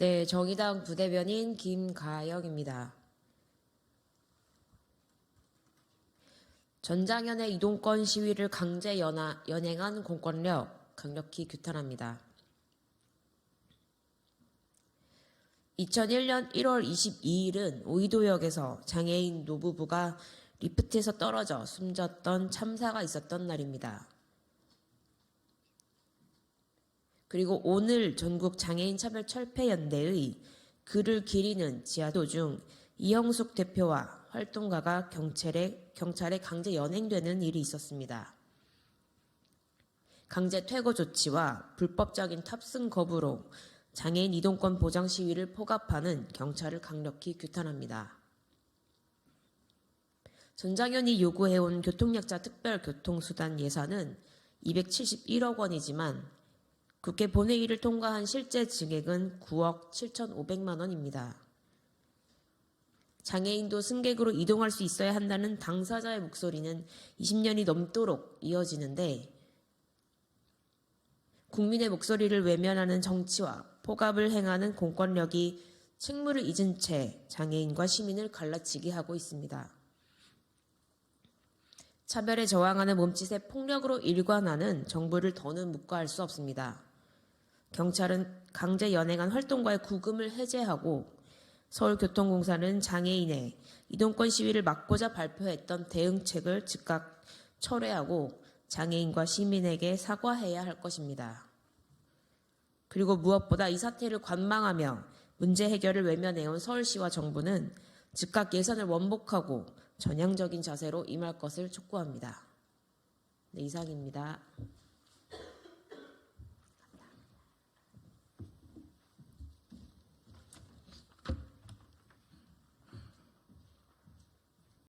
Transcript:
네, 정의당 부대변인 김가영입니다. 전장현의 이동권 시위를 강제 연하, 연행한 공권력 강력히 규탄합니다. 2001년 1월 22일은 오이도역에서 장애인 노부부가 리프트에서 떨어져 숨졌던 참사가 있었던 날입니다. 그리고 오늘 전국 장애인 차별 철폐 연대의 글을 기리는 지하 도 중 이형숙 대표와 활동가가 경찰에 경찰에 강제 연행되는 일이 있었습니다. 강제 퇴거 조치와 불법적인 탑승 거부로 장애인 이동권 보장 시위를 포갑하는 경찰을 강력히 규탄합니다. 전장현이 요구해온 교통약자 특별교통수단 예산은 271억 원이지만 국회 본회의를 통과한 실제 증액은 9억 7,500만 원입니다. 장애인도 승객으로 이동할 수 있어야 한다는 당사자의 목소리는 20년이 넘도록 이어지는데 국민의 목소리를 외면하는 정치와 포갑을 행하는 공권력이 책무를 잊은 채 장애인과 시민을 갈라치게 하고 있습니다. 차별에 저항하는 몸짓에 폭력으로 일관하는 정부를 더는 묵과할 수 없습니다. 경찰은 강제 연행한 활동가의 구금을 해제하고 서울교통공사는 장애인의 이동권 시위를 막고자 발표했던 대응책을 즉각 철회하고 장애인과 시민에게 사과해야 할 것입니다. 그리고 무엇보다 이 사태를 관망하며 문제 해결을 외면해온 서울시와 정부는 즉각 예산을 원복하고 전향적인 자세로 임할 것을 촉구합니다. 네, 이상입니다.